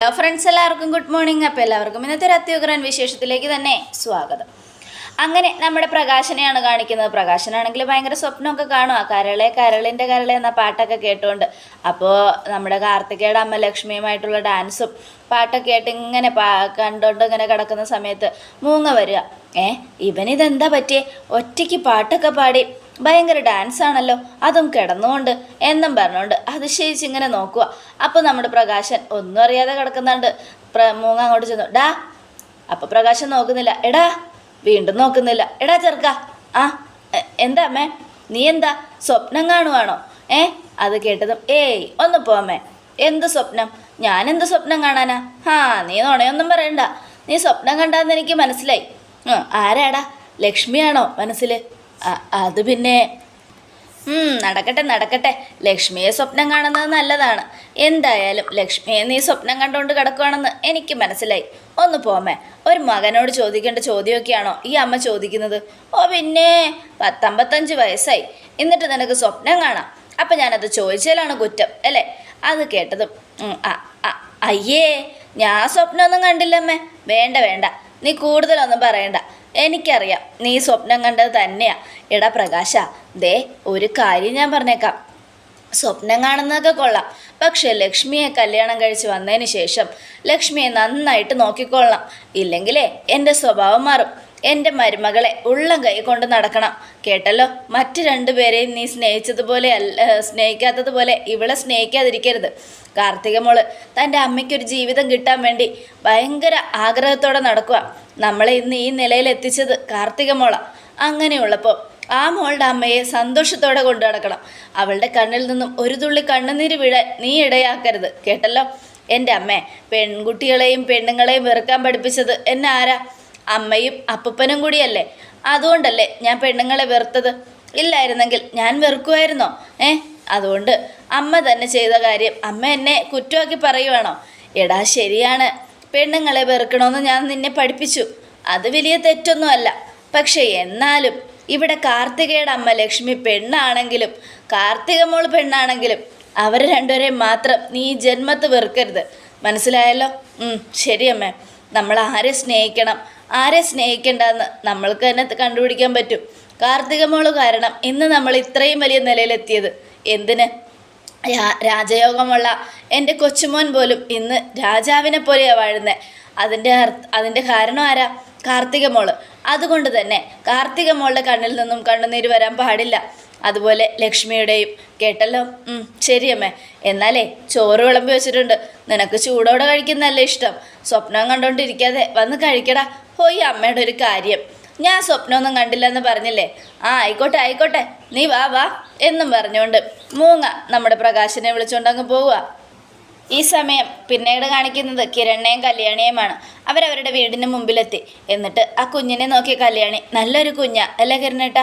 Hello friends എല്ലാവർക്കും good morning അപ്പോൾ എല്ലാവർക്കും ഇന്നത്തെ ഒരു അത്യുഗ്രൻ വിശേഷത്തിലേക്ക് തന്നെ സ്വാഗതം. അങ്ങനെ നമ്മുടെ പ്രകാശനെയാണ് കാണിക്കുന്നത്. പ്രകാശനാണെങ്കിൽ ഭയങ്കര സ്വപ്നമൊക്കെ ആ കരളെ കരളിന്റെ കരളെ എന്ന പാട്ടൊക്കെ കേട്ടുകൊണ്ട് അപ്പോൾ നമ്മുടെ കാർത്തികയുടെ അമ്മ ലക്ഷ്മിയുമായിട്ടുള്ള ഡാൻസും പാട്ടൊക്കെ ആയിട്ട് ഇങ്ങനെ പാ കണ്ടുകൊണ്ട് ഇങ്ങനെ കിടക്കുന്ന സമയത്ത് മൂങ്ങ വരിക. ഏ ഇവനിതെന്താ പറ്റിയേ? ഒറ്റയ്ക്ക് പാട്ടൊക്കെ പാടി ഭയങ്കര ഡാൻസ് ആണല്ലോ. അതും കിടന്നുകൊണ്ട് എന്നും പറഞ്ഞുകൊണ്ട് അതിശയിച്ച് ഇങ്ങനെ നോക്കുക അപ്പോൾ നമ്മുടെ പ്രകാശൻ ഒന്നും അറിയാതെ കിടക്കുന്നുണ്ട്. പ്ര മൂങ്ങ അങ്ങോട്ട് ചെന്നു. ഡാ അപ്പോൾ പ്രകാശൻ നോക്കുന്നില്ല. എടാ വീണ്ടും നോക്കുന്നില്ല. എടാ ചെറുക്ക ആ എന്താ അമ്മേ? നീ എന്താ സ്വപ്നം കാണുവാണോ? ഏ? അത് കേട്ടതും ഏയ് ഒന്ന് പോമേ എന്ത് സ്വപ്നം? ഞാൻ എന്ത് സ്വപ്നം കാണാനാ? ഹാ നീ നുണയൊന്നും പറയണ്ട. നീ സ്വപ്നം കണ്ടാന്ന് എനിക്ക് മനസ്സിലായി. ആരാടാ? ലക്ഷ്മിയാണോ മനസ്സിൽ അത് പിന്നെ നടക്കട്ടെ നടക്കട്ടെ. ലക്ഷ്മിയെ സ്വപ്നം കാണുന്നത് നല്ലതാണ്. എന്തായാലും ലക്ഷ്മിയെ നീ സ്വപ്നം കണ്ടുകൊണ്ട് കിടക്കുവാണെന്ന് എനിക്ക് മനസ്സിലായി. ഒന്ന് പോമേ ഒരു മകനോട് ചോദിക്കേണ്ട ചോദ്യമൊക്കെയാണോ ഈ അമ്മ ചോദിക്കുന്നത്? ഓ പിന്നെ പത്തമ്പത്തഞ്ച് വയസ്സായി. എന്നിട്ട് നിനക്ക് സ്വപ്നം കാണാം. അപ്പം ഞാനത് ചോദിച്ചാലാണ് കുറ്റം അല്ലേ? അത് കേട്ടതും അയ്യേ ഞാൻ സ്വപ്നമൊന്നും കണ്ടില്ലമ്മേ. വേണ്ട വേണ്ട. നീ കൂടുതലൊന്നും പറയണ്ട. എനിക്കറിയാം. നീ സ്വപ്നം കണ്ടത് തന്നെയാ. എടാ പ്രകാശ ദേ ഒരു കാര്യം ഞാൻ പറഞ്ഞേക്കാം. സ്വപ്നം കാണുന്നതൊക്കെ കൊള്ളാം. പക്ഷെ ലക്ഷ്മിയെ കല്യാണം കഴിച്ച് വന്നതിന് ശേഷം ലക്ഷ്മിയെ നന്നായിട്ട് നോക്കിക്കൊള്ളാം ഇല്ലെങ്കിലേ എന്റെ സ്വഭാവം മാറും. എന്റെ മരുമകളെ ഉള്ളം കൈ കൊണ്ട് നടക്കണം. കേട്ടല്ലോ? മറ്റു രണ്ടുപേരെയും നീ സ്നേഹിച്ചതുപോലെ അല്ല സ്നേഹിക്കാത്തതുപോലെ ഇവളെ സ്നേഹിക്കാതിരിക്കരുത്. കാർത്തിക മോൾ തന്റെ അമ്മയ്ക്കൊരു ജീവിതം കിട്ടാൻ വേണ്ടി ഭയങ്കര ആഗ്രഹത്തോടെ നടക്കുക നമ്മളെ ഇന്ന് ഈ നിലയിൽ എത്തിച്ചത് കാർത്തിക മോള. അങ്ങനെയുള്ളപ്പോൾ ആ മോളുടെ അമ്മയെ സന്തോഷത്തോടെ കൊണ്ടു നടക്കണം. അവളുടെ കണ്ണിൽ നിന്നും ഒരു തുള്ളി കണ്ണുനീര് വീഴാൻ നീ ഇടയാക്കരുത്. കേട്ടല്ലോ? എന്റെ അമ്മേ പെൺകുട്ടികളെയും പെണ്ണുങ്ങളെയും വെറുക്കാൻ പഠിപ്പിച്ചത് എന്നാരാ അമ്മയും അപ്പപ്പനും കൂടിയല്ലേ? അതുകൊണ്ടല്ലേ ഞാൻ പെണ്ണുങ്ങളെ വെറുത്തത്? ഇല്ലായിരുന്നെങ്കിൽ ഞാൻ വെറുക്കുമായിരുന്നോ? ഏ? അതുകൊണ്ട് അമ്മ തന്നെ ചെയ്ത കാര്യം അമ്മ എന്നെ കുറ്റമാക്കി പറയുവാണോ? എടാ ശരിയാണ്. പെണ്ണുങ്ങളെ വെറുക്കണമെന്ന് ഞാൻ നിന്നെ പഠിപ്പിച്ചു. അത് വലിയ തെറ്റൊന്നുമല്ല. പക്ഷേ എന്നാലും ഇവിടെ കാർത്തികയുടെ അമ്മ ലക്ഷ്മി പെണ്ണാണെങ്കിലും കാർത്തിക മോൾ പെണ്ണാണെങ്കിലും അവർ രണ്ടുപേരെയും മാത്രം നീ ജന്മത്ത് വെറുക്കരുത്. മനസ്സിലായല്ലോ? ശരി അമ്മേ നമ്മൾ ആരെ സ്നേഹിക്കണം. ആരെ സ്നേഹിക്കേണ്ടെന്ന് നമ്മൾക്ക് തന്നെ കണ്ടുപിടിക്കാൻ പറ്റും. കാർത്തിക മോൾ കാരണം ഇന്ന് നമ്മൾ ഇത്രയും വലിയ നിലയിലെത്തിയത്. എന്തിന്? രാജയോഗമുള്ള എന്റെ കൊച്ചുമോൻ പോലും ഇന്ന് രാജാവിനെ പോലെയാണ് വാഴുന്നത് അതിന്റെ അതിന്റെ കാരണം ആരാ? കാർത്തിക മോൾ. അതുകൊണ്ട് തന്നെ കാർത്തികമോളുടെ കണ്ണിൽ നിന്നും കണ്ണുനീര് വരാൻ പാടില്ല. അതുപോലെ ലക്ഷ്മിയുടെയും കേട്ടല്ലോ? ശരി അമ്മേ. എന്നാലേ ചോറ് വിളമ്പി വെച്ചിട്ടുണ്ട്. നിനക്ക് ചൂടോടെ കഴിക്കുന്നതല്ലേ ഇഷ്ടം. സ്വപ്നം കണ്ടോണ്ടിരിക്കാതെ വന്ന് കഴിക്കടാ. പോയി അമ്മയുടെ ഒരു കാര്യം. ഞാൻ സ്വപ്നമൊന്നും കണ്ടില്ലെന്ന് പറഞ്ഞില്ലേ? ആ ആയിക്കോട്ടെ ആയിക്കോട്ടെ. നീ വാ വാ എന്നും പറഞ്ഞുകൊണ്ട് മൂങ്ങ നമ്മുടെ പ്രകാശനെ വിളിച്ചുകൊണ്ട് അങ്ങ് പോവുക. ഈ സമയം പിന്നീട് കാണിക്കുന്നത് കിരണ്ണയും കല്യാണിയുമാണ്. അവരവരുടെ വീടിന് മുമ്പിലെത്തി. എന്നിട്ട് ആ കുഞ്ഞിനെ നോക്കിയ കല്യാണി നല്ലൊരു കുഞ്ഞ അല്ലേ കിരണേട്ട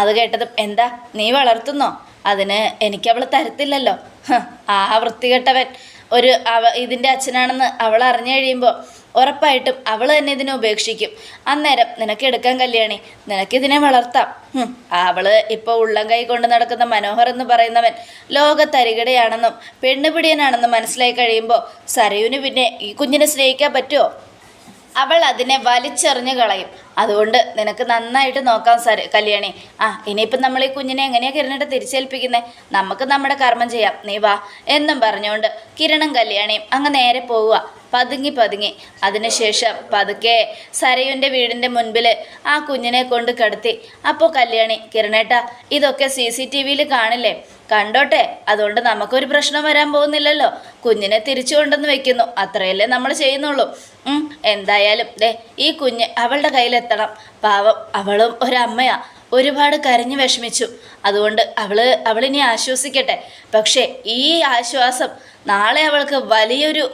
അത് കേട്ടതും എന്താ നീ വളർത്തുന്നോ? അതിന് എനിക്കവൾ തരത്തില്ലല്ലോ. ആ വൃത്തികെട്ടവൻ. ഒരു അവ ഇതിന്റെ അച്ഛനാണെന്ന് അവൾ അറിഞ്ഞു കഴിയുമ്പോൾ ഉറപ്പായിട്ടും അവൾ തന്നെ ഇതിനെ ഉപേക്ഷിക്കും. അന്നേരം നിനക്ക് എടുക്കാൻ കല്യാണി നിനക്കിതിനെ വളർത്താം. അവൾ ഇപ്പോൾ ഉള്ളം കൈ കൊണ്ട് നടക്കുന്ന മനോഹർ എന്ന് പറയുന്നവൻ ലോകത്തരികടയാണെന്നും പെണ്ണുപിടിയനാണെന്നും മനസ്സിലായി കഴിയുമ്പോൾ സരയുന് പിന്നെ ഈ കുഞ്ഞിനെ സ്നേഹിക്കാൻ പറ്റുമോ അവൾ അതിനെ വലിച്ചെറിഞ്ഞു കളയും. അതുകൊണ്ട് നിനക്ക് നന്നായിട്ട് നോക്കാം സാർ കല്യാണി. ആ ഇനിയിപ്പം നമ്മൾ ഈ കുഞ്ഞിനെ എങ്ങനെയാ കിരണിട്ട് തിരിച്ചേൽപ്പിക്കുന്നത് നമുക്ക് നമ്മുടെ കർമ്മം ചെയ്യാം. നീ വാ. എന്നും പറഞ്ഞുകൊണ്ട് കിരണും കല്യാണിയും അങ്ങ് നേരെ പോവുക. പതുങ്ങി പതുങ്ങി. അതിനുശേഷം പതുക്കെ സരയുന്റെ വീടിന്റെ മുൻപിൽ ആ കുഞ്ഞിനെ കൊണ്ട് കിടത്തി. അപ്പോൾ കല്യാണി കിരണേട്ട ഇതൊക്കെ സി സി ടി വിയിൽ കാണില്ലേ? കണ്ടോട്ടെ അതുകൊണ്ട് നമുക്കൊരു പ്രശ്നം വരാൻ പോകുന്നില്ലല്ലോ. കുഞ്ഞിനെ തിരിച്ചു കൊണ്ടെന്ന് വെക്കുന്നു. അത്രയല്ലേ നമ്മൾ ചെയ്യുന്നുള്ളൂ. എന്തായാലും ദേ ഈ കുഞ്ഞ് അവളുടെ കയ്യിലെത്തണം. പാവം അവളും ഒരമ്മയാ. ഒരുപാട് കരഞ്ഞു വിഷമിച്ചു. അതുകൊണ്ട് അവൾ അവളിനി ആശ്വസിക്കട്ടെ. പക്ഷേ ഈ ആശ്വാസം നാളെ അവൾക്ക് വലിയൊരു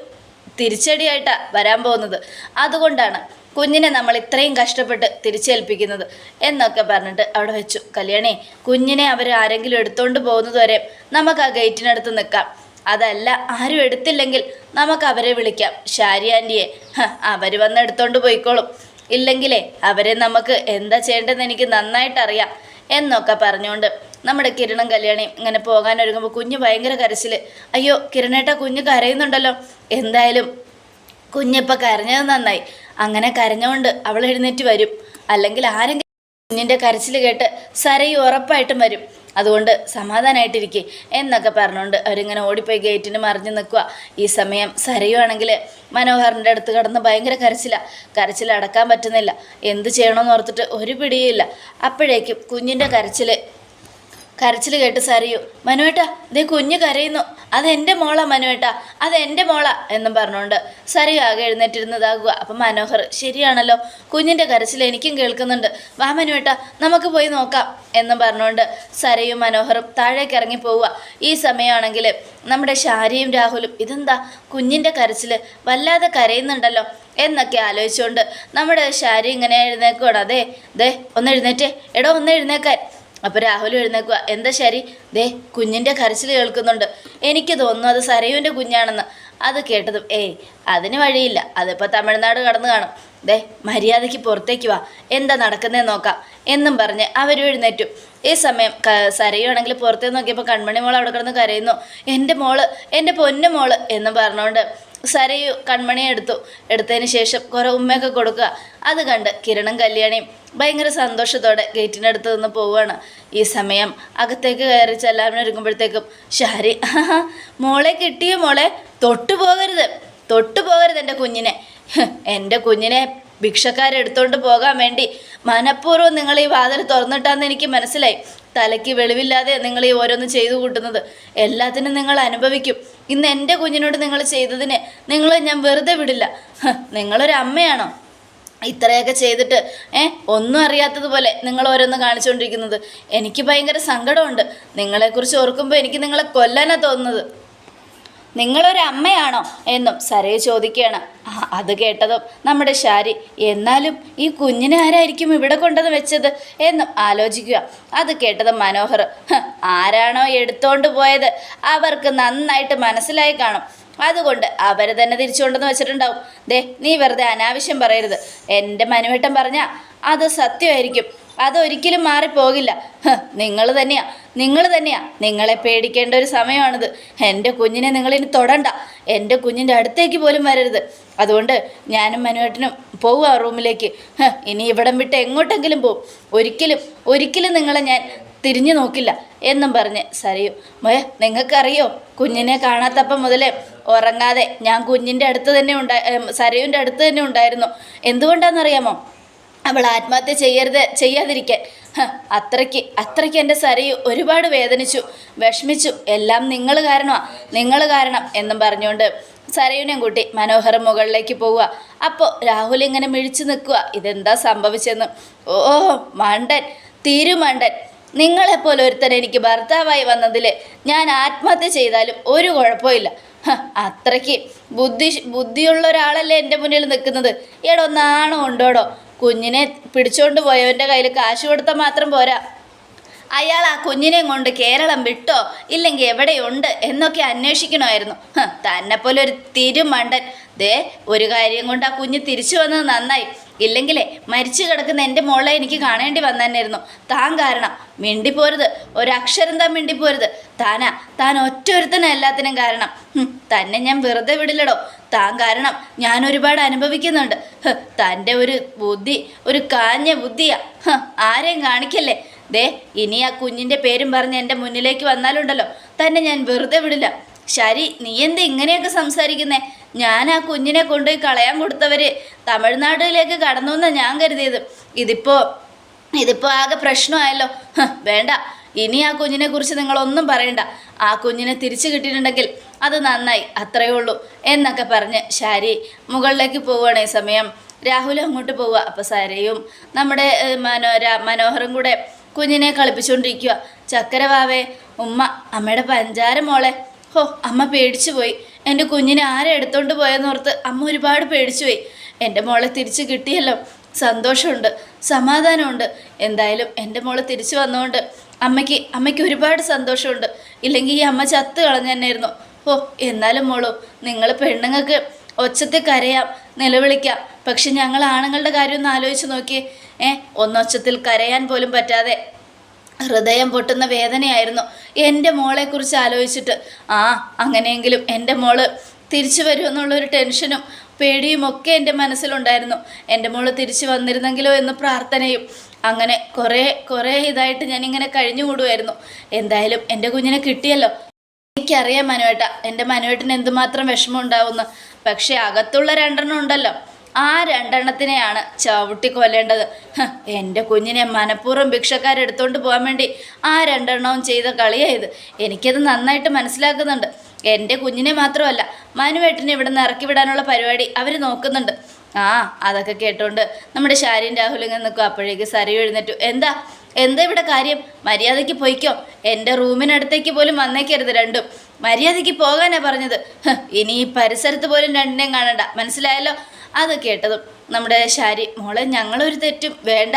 തിരിച്ചടിയായിട്ടാണ് വരാൻ പോകുന്നത്. അതുകൊണ്ടാണ് കുഞ്ഞിനെ നമ്മൾ ഇത്രയും കഷ്ടപ്പെട്ട് തിരിച്ചേൽപ്പിക്കുന്നത് എന്നൊക്കെ പറഞ്ഞിട്ട് അവിടെ വെച്ചു. കല്യാണി കുഞ്ഞിനെ അവർ ആരെങ്കിലും എടുത്തോണ്ട് പോകുന്നത് വരെ നമുക്ക് ആ ഗേറ്റിനടുത്ത് നിൽക്കാം. അതല്ല ആരും എടുത്തില്ലെങ്കിൽ നമുക്ക് അവരെ വിളിക്കാം. ഷാരി ആന്റിയെ അവർ വന്ന് എടുത്തോണ്ട് പോയിക്കോളും. ഇല്ലെങ്കിലേ അവരെ നമുക്ക് എന്താ ചെയ്യേണ്ടതെന്ന് എനിക്ക് നന്നായിട്ടറിയാം എന്നൊക്കെ പറഞ്ഞുകൊണ്ട് നമ്മുടെ കിരണം കല്യാണി ഇങ്ങനെ പോകാൻ ഒരുങ്ങുമ്പോൾ കുഞ്ഞ് ഭയങ്കര കരച്ചിൽ അയ്യോ കിരണേട്ട കുഞ്ഞ് കരയുന്നുണ്ടല്ലോ. എന്തായാലും കുഞ്ഞിപ്പോൾ കരഞ്ഞത് നന്നായി. അങ്ങനെ കരഞ്ഞുകൊണ്ട് അവൾ എഴുന്നേറ്റ് വരും. അല്ലെങ്കിൽ ആരെങ്കിലും കുഞ്ഞിന്റെ കരച്ചിൽ കേട്ട് സരയു ഉറപ്പായിട്ടും വരും. അതുകൊണ്ട് സമാധാനമായിട്ടിരിക്കെ എന്നൊക്കെ പറഞ്ഞുകൊണ്ട് അവരിങ്ങനെ ഓടിപ്പോയി ഗേറ്റിന് മറിഞ്ഞു നിൽക്കുക. ഈ സമയം സരയുവാണെങ്കിൽ മനോഹറിന്റെ അടുത്ത് കിടന്ന് ഭയങ്കര കരച്ചില. കരച്ചിൽ അടക്കാൻ പറ്റുന്നില്ല. എന്ത് ചെയ്യണമെന്ന് ഓർത്തിട്ട് ഒരു പിടിയില്ല അപ്പോഴേക്കും കുഞ്ഞിന്റെ കരച്ചിൽ കരച്ചിൽ കേട്ട് സറിയു മനുവേട്ട ദേ കുഞ്ഞ് കരയുന്നു. അതെന്റെ മോളാ മനുവേട്ട അതെന്റെ മോള എന്നും പറഞ്ഞുകൊണ്ട് സറിയു ആകെ എഴുന്നേറ്റിരുന്നതാകുക. അപ്പം മനോഹർ ശരിയാണല്ലോ കുഞ്ഞിന്റെ കരച്ചിൽ എനിക്കും കേൾക്കുന്നുണ്ട്. വാ മനുവേട്ട നമുക്ക് പോയി നോക്കാം എന്നും പറഞ്ഞുകൊണ്ട് സരയും മനോഹറും താഴേക്ക് ഇറങ്ങി പോവുക. ഈ സമയമാണെങ്കിൽ നമ്മുടെ ഷാരിയും രാഹുലും ഇതെന്താ കുഞ്ഞിന്റെ കരച്ചിൽ വല്ലാതെ കരയുന്നുണ്ടല്ലോ എന്നൊക്കെ ആലോചിച്ചുകൊണ്ട് നമ്മുടെ ഷാരി ഇങ്ങനെ എഴുന്നേക്കുവാണ്. അതെ ദേ ഒന്ന് എഴുന്നേറ്റേ. എടോ ഒന്ന് എഴുന്നേക്കാൻ. അപ്പോൾ രാഹുൽ എഴുന്നേക്കുക എന്താ ശരി? ദേ കുഞ്ഞിന്റെ കരച്ചിൽ കേൾക്കുന്നുണ്ട്. എനിക്ക് തോന്നുന്നു അത് സരയുവിന്റെ കുഞ്ഞാണെന്ന്. അത് കേട്ടതും ഏയ് അതിന് വഴിയില്ല. അതിപ്പോൾ തമിഴ്നാട് കടന്നു കാണും. ദേ മര്യാദയ്ക്ക് പുറത്തേക്ക് വാ. എന്താ നടക്കുന്നതെന്ന് നോക്കാം എന്നും പറഞ്ഞ് അവരും എഴുന്നേറ്റു. ഈ സമയം സരയുവാണെങ്കിൽ പുറത്തേ നോക്കിയപ്പോൾ കൺമണി മോൾ അവിടെ കിടന്ന് കരയുന്നു. എന്റെ മോൾ എന്റെ പൊന്നു മോൾ എന്നും പറഞ്ഞുകൊണ്ട് സരയു കൺമണി എടുത്തു. എടുത്തതിന് ശേഷം കുറേ ഉമ്മയൊക്കെ കൊടുക്കുക. അത് കണ്ട് കിരണും കല്യാണിയും ഭയങ്കര സന്തോഷത്തോടെ ഗേറ്റിനടുത്ത് നിന്ന് പോവുകയാണ്. ഈ സമയം അകത്തേക്ക് കയറി ചെല്ലാമിന് ഒരുങ്ങുമ്പോഴത്തേക്കും ഷാരി "ആഹാ, മോളെ കിട്ടിയ മോളെ? തൊട്ടു പോകരുത്. തൊട്ടു പോകരുത് എന്റെ കുഞ്ഞിനെ. എന്റെ കുഞ്ഞിനെ ഭിക്ഷക്കാരെടുത്തോണ്ട് പോകാൻ വേണ്ടി മനഃപൂർവം നിങ്ങൾ ഈ വാതിൽ തുറന്നിട്ടാന്ന് എനിക്ക് മനസ്സിലായി. തലയ്ക്ക് വെളിവില്ലാതെ നിങ്ങൾ ഈ ഓരോന്ന് ചെയ്തു കൂട്ടുന്നത്. എല്ലാത്തിനും നിങ്ങൾ അനുഭവിക്കും. ഇന്ന് എന്റെ കുഞ്ഞിനോട് നിങ്ങൾ ചെയ്തതിന് നിങ്ങൾ ഞാൻ വെറുതെ വിടില്ല. നിങ്ങളൊരു അമ്മയാണോ? ഇത്രയൊക്കെ ചെയ്തിട്ട് ഏ ഒന്നും അറിയാത്തതുപോലെ നിങ്ങൾ ഓരോന്ന് കാണിച്ചുകൊണ്ടിരിക്കുന്നത് എനിക്ക് ഭയങ്കര സങ്കടമുണ്ട്. നിങ്ങളെക്കുറിച്ച് ഓർക്കുമ്പോൾ എനിക്ക് നിങ്ങളെ കൊല്ലാനാണ് തോന്നുന്നത്. നിങ്ങളൊരു അമ്മയാണോ എന്നും സരയു ചോദിക്കുകയാണ്. അത് കേട്ടതും നമ്മുടെ ശാരി എന്നാലും ഈ കുഞ്ഞിനെ ആരായിരിക്കും ഇവിടെ കൊണ്ടത് വെച്ചത്? എന്നും ആലോചിക്കുക. അത് കേട്ടതും മനോഹർ ആരാണോ എടുത്തോണ്ട് പോയത്? അവർക്ക് നന്നായിട്ട് മനസ്സിലായി കാണും. അതുകൊണ്ട് അവർ തന്നെ തിരിച്ചുകൊണ്ടെന്ന് വെച്ചിട്ടുണ്ടാവും. ദേ നീ വെറുതെ അനാവശ്യം പറയരുത്. എന്റെ മനുവേട്ടൻ പറഞ്ഞാൽ അത് സത്യമായിരിക്കും. അതൊരിക്കലും മാറിപ്പോകില്ല. നിങ്ങൾ തന്നെയാ. നിങ്ങൾ തന്നെയാ. നിങ്ങളെ പേടിക്കേണ്ട ഒരു സമയമാണിത്. എന്റെ കുഞ്ഞിനെ നിങ്ങളിനി തൊടണ്ട. എന്റെ കുഞ്ഞിന്റെ അടുത്തേക്ക് പോലും വരരുത്. അതുകൊണ്ട് ഞാനും മനുവേട്ടനും പോവുക റൂമിലേക്ക്. ഇനി ഇവിടം വിട്ട് എങ്ങോട്ടെങ്കിലും പോവും. ഒരിക്കലും ഒരിക്കലും നിങ്ങളെ ഞാൻ തിരിഞ്ഞു നോക്കില്ല എന്നും പറഞ്ഞ് സരയു മോയെ നിങ്ങൾക്കറിയോ? കുഞ്ഞിനെ കാണാത്തപ്പം മുതലേ ഉറങ്ങാതെ ഞാൻ കുഞ്ഞിന്റെ അടുത്ത് തന്നെ ഉണ്ടായി സരയുന്റെ അടുത്ത് തന്നെ ഉണ്ടായിരുന്നു. എന്തുകൊണ്ടാണെന്നറിയാമോ? അവൾ ആത്മഹത്യ ചെയ്യരുത് ചെയ്യാതിരിക്കാൻ അത്രയ്ക്ക് അത്രയ്ക്ക് എന്റെ സരയു ഒരുപാട് വേദനിച്ചു വിഷമിച്ചു. എല്ലാം നിങ്ങൾ കാരണമാണ് നിങ്ങൾ കാരണം എന്നും പറഞ്ഞുകൊണ്ട് സരയുനെയും കൂട്ടി മനോഹർ മുകളിലേക്ക് പോവുക. അപ്പോൾ രാഹുൽ ഇങ്ങനെ മിഴിച്ചു നിൽക്കുക. ഇതെന്താ സംഭവിച്ചെന്ന്? ഓ മണ്ടൻ തീരുമണ്ടൻ. നിങ്ങളെപ്പോലെ ഒരുത്തൻ എനിക്ക് ഭർത്താവായി വന്നതിൽ ഞാൻ ആത്മഹത്യ ചെയ്താലും ഒരു കുഴപ്പമില്ല അത്രയ്ക്ക് ബുദ്ധി ബുദ്ധിയുള്ള ഒരാളല്ലേ എന്റെ മുന്നിൽ നിൽക്കുന്നത്? എടോ നാണം ഉണ്ടോടോ? കുഞ്ഞിനെ പിടിച്ചോണ്ട് പോയവന്റെ കയ്യിൽ കാശ് കൊടുത്താൽ മാത്രം പോരാ. അയാൾ ആ കുഞ്ഞിനെയും കൊണ്ട് കേരളം വിട്ടോ ഇല്ലെങ്കിൽ എവിടെയുണ്ട് എന്നൊക്കെ അന്വേഷിക്കണമായിരുന്നു. തന്നെ തന്നെപ്പോലെ ഒരു തിരുമണ്ടൻ. ദേ ഒരു കാര്യം കൊണ്ട് ആ കുഞ്ഞ് തിരിച്ചു വന്നത് നന്നായി. ഇല്ലെങ്കിലേ മരിച്ചു കിടക്കുന്ന എന്റെ മോളെ എനിക്ക് കാണേണ്ടി വന്നതന്നെയായിരുന്നു താൻ കാരണം മിണ്ടിപ്പോരുത്. ഒരക്ഷരം താൻ മിണ്ടിപ്പോരുത്. താനാ താൻ ഒറ്റൊരുത്തന എല്ലാത്തിനും കാരണം. തന്നെ ഞാൻ വെറുതെ വിടില്ലടോ. താൻ കാരണം ഞാൻ ഒരുപാട് അനുഭവിക്കുന്നുണ്ട്. തന്റെ ഒരു ബുദ്ധി ഒരു കാഞ്ഞ ബുദ്ധിയാ. ആരെയും കാണിക്കല്ലേ? ദേ ഇനി ആ കുഞ്ഞിന്റെ പേരും പറഞ്ഞ് എന്റെ മുന്നിലേക്ക് വന്നാലുണ്ടല്ലോ. തന്നെ ഞാൻ വെറുതെ വിടില്ല. ശരി നീ എന്ത് ഇങ്ങനെയൊക്കെ സംസാരിക്കുന്നേ? ഞാൻ ആ കുഞ്ഞിനെ കൊണ്ടുപോയി കളയാൻ കൊടുത്തവര് തമിഴ്നാട്ടിലേക്ക് കടന്നു എന്നാണ് ഞാൻ കരുതിയത്. ഇതിപ്പോൾ ഇതിപ്പോൾ ആകെ പ്രശ്നമായല്ലോ. വേണ്ട. ഇനി ആ കുഞ്ഞിനെ കുറിച്ച് നിങ്ങളൊന്നും പറയണ്ട. ആ കുഞ്ഞിനെ തിരിച്ചു കിട്ടിയിട്ടുണ്ടെങ്കിൽ അത് നന്നായി അത്രയേ ഉള്ളൂ എന്നൊക്കെ പറഞ്ഞ് ശാരി മുകളിലേക്ക് പോവുകയാണ് ഈ സമയം. രാഹുൽ അങ്ങോട്ട് പോവുക. അപ്പോൾ സാരയും നമ്മുടെ മനോര മനോഹറും കൂടെ കുഞ്ഞിനെ കളിപ്പിച്ചുകൊണ്ടിരിക്കുക. ചക്കരവാവേ ഉമ്മ അമ്മയുടെ പഞ്ചാര മോളെ. ഹോ അമ്മ പേടിച്ചു പോയി. എന്റെ കുഞ്ഞിനെ ആരെ എടുത്തോണ്ട് പോയെന്നോർത്ത് അമ്മ ഒരുപാട് പേടിച്ചു പോയി. എന്റെ മോളെ തിരിച്ചു കിട്ടിയല്ലോ. സന്തോഷമുണ്ട് സമാധാനമുണ്ട്. എന്തായാലും എന്റെ മോൾ തിരിച്ചു വന്നുകൊണ്ട് അമ്മയ്ക്ക് അമ്മയ്ക്ക് ഒരുപാട് സന്തോഷമുണ്ട്. ഇല്ലെങ്കിൽ ഈ അമ്മ ചത്ത് കളഞ്ഞെന്നായിരുന്നു. ഓ എന്നാലും മോളോ നിങ്ങൾ പെണ്ണുങ്ങൾക്ക് ഒച്ചത്തെ കരയാം നിലവിളിക്കാം. പക്ഷെ ഞങ്ങൾ ആണുങ്ങളുടെ കാര്യം ഒന്ന് ആലോചിച്ച് നോക്കിയേ. ഏ ഒന്നൊച്ചത്തിൽ കരയാൻ പോലും പറ്റാതെ. ഹൃദയം പൊട്ടുന്ന വേദനയായിരുന്നു എന്റെ മോളെക്കുറിച്ച് ആലോചിച്ചിട്ട്. ആ അങ്ങനെയെങ്കിലും എന്റെ മോൾ തിരിച്ചു വരുമെന്നുള്ളൊരു ടെൻഷനും പേടിയും ഒക്കെ എന്റെ മനസ്സിലുണ്ടായിരുന്നു. എന്റെ മോൾ തിരിച്ചു വന്നിരുന്നെങ്കിലോ എന്ന് പ്രാർത്ഥനയും. അങ്ങനെ കുറേ കുറേ ഇതായിട്ട് ഞാനിങ്ങനെ കഴിഞ്ഞുകൂടുമായിരുന്നു എന്തായാലും എന്റെ കുഞ്ഞിനെ കിട്ടിയല്ലോ. എനിക്കറിയാം മനുവേട്ട എന്റെ മനുവേട്ടന് എന്തുമാത്രം വിഷമം ഉണ്ടാവുമെന്ന്. പക്ഷേ അകത്തുള്ള രണ്ടെണ്ണം ഉണ്ടല്ലോ. ആ രണ്ടെണ്ണത്തിനെയാണ് ചവിട്ടി കൊല്ലേണ്ടത്. എന്റെ കുഞ്ഞിനെ മനഃപൂർവം ഭിക്ഷക്കാരെടുത്തോണ്ട് പോകാൻ വേണ്ടി ആ രണ്ടെണ്ണവും ചെയ്ത കളിയായത് എനിക്കത് നന്നായിട്ട് മനസ്സിലാക്കുന്നുണ്ട്. എന്റെ കുഞ്ഞിനെ മാത്രമല്ല മനുവേട്ടിനെ ഇവിടെ നിന്ന് ഇറക്കി വിടാനുള്ള പരിപാടി അവർ നോക്കുന്നുണ്ട്. ആ അതൊക്കെ കേട്ടോണ്ട് നമ്മുടെ ശാരീൻ രാഹുൽ ഇങ്ങനെ നിൽക്കും അപ്പോഴേക്ക് സരി എഴുന്നേറ്റു. എന്താ? എന്താ ഇവിടെ കാര്യം? മര്യാദയ്ക്ക് പോയിക്കോ. എന്റെ റൂമിനടുത്തേക്ക് പോലും വന്നേക്കരുത് രണ്ടും. മര്യാദയ്ക്ക് പോകാനാ പറഞ്ഞത്. ഇനി ഈ പരിസരത്ത് പോലും രണ്ടിനെയും കാണണ്ട. മനസ്സിലായല്ലോ? അത് കേട്ടതും നമ്മുടെ ശാരി മോളെ ഞങ്ങളൊരു തെറ്റും വേണ്ട.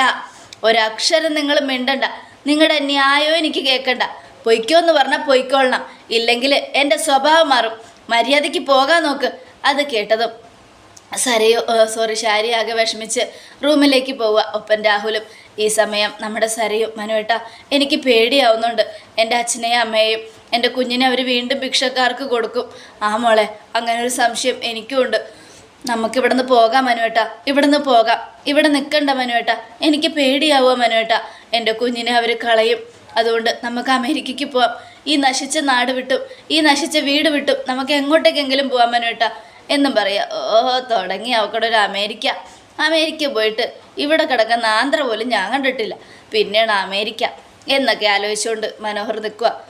ഒരക്ഷരം നിങ്ങൾ മിണ്ടണ്ട. നിങ്ങളുടെ ന്യായവും എനിക്ക് കേൾക്കണ്ട പൊയ്ക്കോ എന്ന് പറഞ്ഞാൽ പൊയ്ക്കോളണം. ഇല്ലെങ്കിൽ എന്റെ സ്വഭാവം മാറും. മര്യാദയ്ക്ക് പോകാൻ നോക്ക്. അത് കേട്ടതും സരയോ സോറി ശാരി ആകെ വിഷമിച്ച് റൂമിലേക്ക് പോവുക. ഒപ്പം രാഹുലും ഈ സമയം നമ്മുടെ സരയും മനുവേട്ട എനിക്ക് പേടിയാവുന്നുണ്ട്. എന്റെ അച്ഛനെയും അമ്മയെയും എന്റെ കുഞ്ഞിനെ അവർ വീണ്ടും ഭിക്ഷക്കാർക്ക് കൊടുക്കും. ആ മോളെ അങ്ങനെ ഒരു സംശയം എനിക്കും ഉണ്ട് നമുക്ക് ഇവിടുന്ന് പോകാം മനുവേട്ട. ഇവിടുന്ന് പോകാം. ഇവിടെ നിൽക്കണ്ട മനുവേട്ട. എനിക്ക് പേടിയാവുക മനുവേട്ട. എന്റെ കുഞ്ഞിനെ അവർ കളയും. അതുകൊണ്ട് നമുക്ക് അമേരിക്കയ്ക്ക് പോവാം. ഈ നശിച്ച നാട് വിട്ടും ഈ നശിച്ച വീട് വിട്ടും നമുക്ക് എങ്ങോട്ടേക്കെങ്കിലും പോവാം മനുവേട്ട. എന്നും പറയാം ഓ തുടങ്ങി അവക്കടെ ഒരു അമേരിക്ക. അമേരിക്ക പോയിട്ട് ഇവിടെ കിടക്കുന്ന ആന്ധ്ര പോലും ഞാൻ കണ്ടിട്ടില്ല. പിന്നെയാണ് അമേരിക്ക. എന്നൊക്കെ ആലോചിച്ചുകൊണ്ട് മനോഹർ നിൽക്കുക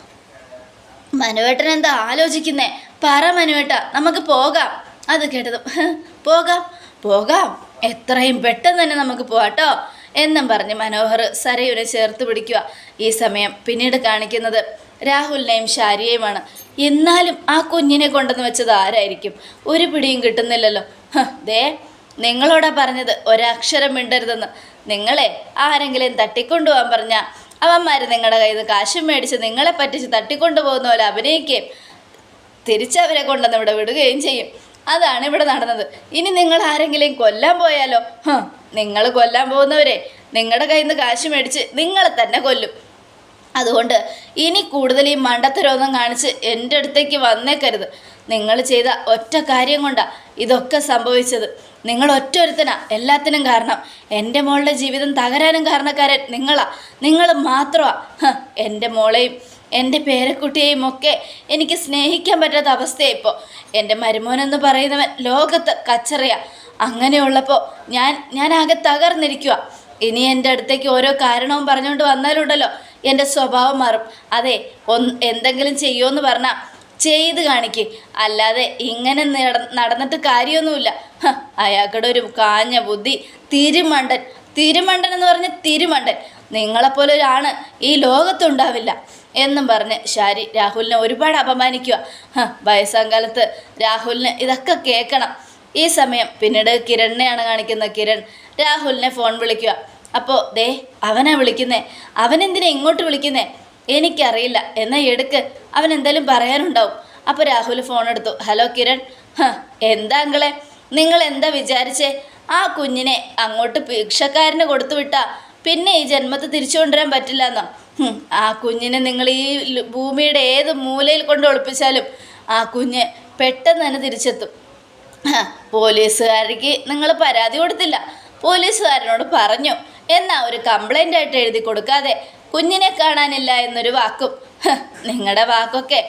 മനുവേട്ടൻ എന്താ ആലോചിക്കുന്നേ? പറ മനുവേട്ട. നമുക്ക് പോകാം. അത് കേട്ടതും. പോകാം പോകാം. എത്രയും പെട്ടെന്ന് തന്നെ നമുക്ക് പോവാട്ടോ. എന്നും പറഞ്ഞ് മനോഹർ സരയുനെ ചേർത്ത് പിടിക്കുക. ഈ സമയം പിന്നീട് കാണിക്കുന്നത് രാഹുലിനെയും ഷാരിയെയുമാണ്. എന്നാലും ആ കുഞ്ഞിനെ കൊണ്ടെന്ന് വെച്ചത് ആരായിരിക്കും? ഒരു പിടിയും കിട്ടുന്നില്ലല്ലോ. "ഹ്, ദേ നിങ്ങളോടാ പറഞ്ഞത് ഒരക്ഷരം മിണ്ടരുതെന്ന്. നിങ്ങളെ ആരെങ്കിലും തട്ടിക്കൊണ്ടുപോകാൻ പറഞ്ഞാൽ അവന്മാർ നിങ്ങളുടെ കയ്യിൽ നിന്ന് കാശും മേടിച്ച് നിങ്ങളെ പറ്റിച്ച് തട്ടിക്കൊണ്ടു പോകുന്ന പോലെ അഭിനയിക്കുകയും തിരിച്ചവരെ കൊണ്ടുവന്ന് ഇവിടെ വിടുകയും ചെയ്യും. അതാണ് ഇവിടെ നടന്നത്. ഇനി നിങ്ങൾ ആരെങ്കിലും കൊല്ലാൻ പോയാലോ? നിങ്ങൾ കൊല്ലാൻ പോകുന്നവരെ നിങ്ങളുടെ കയ്യിൽ നിന്ന് കാശ് മേടിച്ച് നിങ്ങളെ തന്നെ കൊല്ലും. അതുകൊണ്ട് ഇനി കൂടുതൽ ഈ മണ്ടത്തരമൊന്നും കാണിച്ച് എന്റെ അടുത്തേക്ക് വന്നേക്കരുത്. നിങ്ങൾ ചെയ്ത ഒറ്റ കാര്യം കൊണ്ടാണ് ഇതൊക്കെ സംഭവിച്ചത്. നിങ്ങൾ ഒറ്റ ഒരുത്തനാ എല്ലാത്തിനും കാരണം. എന്റെ മോളുടെ ജീവിതം തകരാനും കാരണക്കാരൻ നിങ്ങളാ. നിങ്ങൾ മാത്രമാ. എന്റെ മോളെയും എന്റെ പേരക്കുട്ടിയെയും ഒക്കെ എനിക്ക് സ്നേഹിക്കാൻ പറ്റാത്ത അവസ്ഥയാണ് ഇപ്പോൾ എന്റെ മരുമോനെന്ന് പറയുന്നവൻ ലോകത്ത് കച്ചറിയ. അങ്ങനെയുള്ളപ്പോൾ ഞാൻ ഞാൻ ആകെ തകർന്നിരിക്കുക ഇനി എന്റെ അടുത്തേക്ക് ഓരോ കാരണവും പറഞ്ഞുകൊണ്ട് വന്നാലുണ്ടല്ലോ എന്റെ സ്വഭാവം മാറും. അതെ എന്തെങ്കിലും ചെയ്യുമെന്ന് പറഞ്ഞാൽ ചെയ്ത് കാണിക്ക്. അല്ലാതെ ഇങ്ങനെ നട- നടന്നിട്ട് കാര്യമൊന്നുമില്ല. അയാൾക്കടെ ഒരു കാഞ്ഞ ബുദ്ധി. തിരുമണ്ടൻ. തിരുമണ്ടൻ എന്ന് പറഞ്ഞ തിരുമണ്ടൻ. നിങ്ങളെപ്പോലെ ഒരാണ് ഈ ലോകത്തുണ്ടാവില്ല. എന്നും പറഞ്ഞ് ഷാരി രാഹുലിനെ ഒരുപാട് അപമാനിക്കുക. വയസ്സാം കാലത്ത് രാഹുലിന് ഇതൊക്കെ കേൾക്കണം. ഈ സമയം പിന്നീട് കിരണിനെയാണ് കാണിക്കുന്ന കിരൺ. രാഹുലിനെ ഫോൺ വിളിക്കുക. അപ്പോൾ ദേ അവനാ വിളിക്കുന്നേ. അവനെന്തിനാ ഇങ്ങോട്ട് വിളിക്കുന്നേ? എനിക്കറിയില്ല. എന്നാൽ എടുക്ക്. അവൻ എന്തായാലും പറയാനുണ്ടാവും. അപ്പോൾ രാഹുൽ ഫോൺ എടുത്തു. ഹലോ കിരൺ. എന്താ അങ്കളെ? നിങ്ങൾ എന്താ വിചാരിച്ചേ? ആ കുഞ്ഞിനെ അങ്ങോട്ട് ഭിക്ഷക്കാരന് കൊടുത്തു വിട്ടാ. പിന്നെ ഈ ജന്മത്തെ തിരിച്ചു കൊണ്ടുവരാൻ പറ്റില്ല എന്നോ ആ കുഞ്ഞിനെ നിങ്ങൾ ഈ ഭൂമിയുടെ ഏത് മൂലയിൽ കൊണ്ട് ഒളിപ്പിച്ചാലും ആ കുഞ്ഞ് പെട്ടെന്ന് തന്നെ തിരിച്ചെത്തും. പോലീസുകാരിക്ക് നിങ്ങൾ പരാതി കൊടുത്തില്ല. പോലീസുകാരനോട് പറഞ്ഞു എന്നാ ഒരു കംപ്ലൈന്റ് ആയിട്ട് എഴുതി കൊടുക്കാതെ കുഞ്ഞിനെ കാണാനില്ല എന്നൊരു വാക്കും. നിങ്ങളുടെ വാക്കൊക്കെ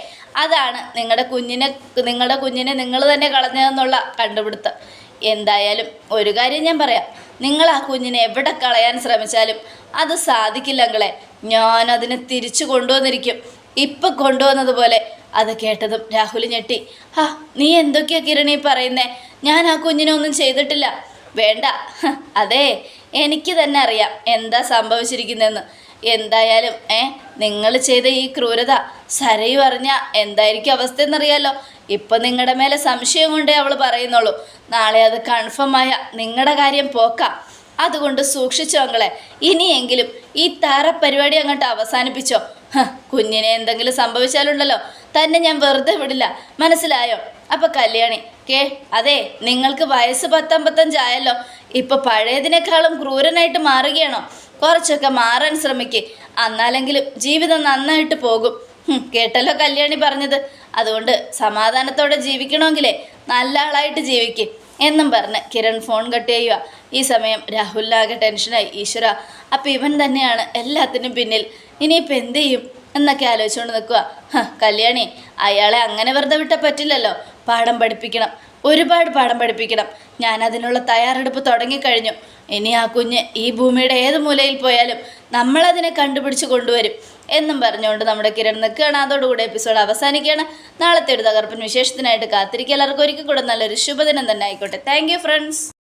അതാണ് നിങ്ങളുടെ കുഞ്ഞിനെ നിങ്ങളുടെ കുഞ്ഞിനെ നിങ്ങൾ തന്നെ കളഞ്ഞതെന്നുള്ള കണ്ടുപിടുത്തം. എന്തായാലും ഒരു കാര്യം ഞാൻ പറയാം. നിങ്ങൾ ആ കുഞ്ഞിനെ എവിടെ കളയാൻ ശ്രമിച്ചാലും അത് സാധിക്കില്ല അങ്ങളെ ഞാൻ അതിനെ തിരിച്ചു കൊണ്ടുവന്നിരിക്കും. ഇപ്പം കൊണ്ടുവന്നതുപോലെ അത് കേട്ടതും രാഹുൽ ഞെട്ടി. ആ നീ എന്തൊക്കെയാ കിരണി പറയുന്നേ? ഞാൻ ആ കുഞ്ഞിനെ ഒന്നും ചെയ്തിട്ടില്ല. വേണ്ട. അതെ എനിക്ക് തന്നെ അറിയാം എന്താ സംഭവിച്ചിരിക്കുന്നതെന്ന്. എന്തായാലും ഏ നിങ്ങൾ ചെയ്ത ഈ ക്രൂരത സരയു അറിഞ്ഞ എന്തായിരിക്കും അവസ്ഥ എന്നറിയാലോ ഇപ്പം നിങ്ങളുടെ മേലെ സംശയം കൊണ്ടേ അവൾ പറയുന്നുള്ളൂ. നാളെ അത് കൺഫേം ആയ നിങ്ങളുടെ കാര്യം പോക്കാം. അതുകൊണ്ട് സൂക്ഷിച്ചോ അങ്ങളെ ഇനിയെങ്കിലും ഈ താറ പരിപാടി അങ്ങോട്ട് അവസാനിപ്പിച്ചോ. കുഞ്ഞിനെ എന്തെങ്കിലും സംഭവിച്ചാലുണ്ടല്ലോ. തന്നെ ഞാൻ വെറുതെ വിടില്ല. മനസ്സിലായോ? അപ്പൊ കല്യാണി കേ അതെ നിങ്ങൾക്ക് വയസ്സ് പത്തമ്പത്തഞ്ചായല്ലോ. ഇപ്പൊ പഴയതിനേക്കാളും ക്രൂരനായിട്ട് മാറുകയാണോ? കുറച്ചൊക്കെ മാറാൻ ശ്രമിക്കേ. അന്നാലെങ്കിലും ജീവിതം നന്നായിട്ട് പോകും. കേട്ടല്ലോ കല്യാണി പറഞ്ഞത്. അതുകൊണ്ട് സമാധാനത്തോടെ ജീവിക്കണമെങ്കിലേ നല്ല ആളായിട്ട് ജീവിക്കും. എന്നും പറഞ്ഞ് കിരൺ ഫോൺ കട്ട് ചെയ്യുക. ഈ സമയം രാഹുലിനാകെ ടെൻഷനായി. ഈശ്വര അപ്പം ഇവൻ തന്നെയാണ് എല്ലാത്തിനും പിന്നിൽ. ഇനിയിപ്പോൾ എന്ത് ചെയ്യും? എന്നൊക്കെ ആലോചിച്ചുകൊണ്ട് നിൽക്കുക. കല്യാണി അയാളെ അങ്ങനെ വെറുതെ വിട്ടാൽ പറ്റില്ലല്ലോ. പാഠം പഠിപ്പിക്കണം. ഒരുപാട് പാഠം പഠിപ്പിക്കണം. ഞാൻ അതിനുള്ള തയ്യാറെടുപ്പ് തുടങ്ങിക്കഴിഞ്ഞു. ഇനി ആ കുഞ്ഞ് ഈ ഭൂമിയുടെ ഏത് മൂലയിൽ പോയാലും നമ്മളതിനെ കണ്ടുപിടിച്ച് കൊണ്ടുവരും എന്നും പറഞ്ഞുകൊണ്ട് നമ്മുടെ കിരൺ നിൽക്കുകയാണ്. അതോടുകൂടി എപ്പിസോഡ് അവസാനിക്കുകയാണ്. നാളത്തെ ഒരു തകർപ്പൻ വിശേഷത്തിനായിട്ട് കാത്തിരിക്കുക. എല്ലാവർക്കും ഒരിക്കൽ കൂടെ നല്ലൊരു ശുഭദിനം തന്നെ ആയിക്കോട്ടെ. Thank friends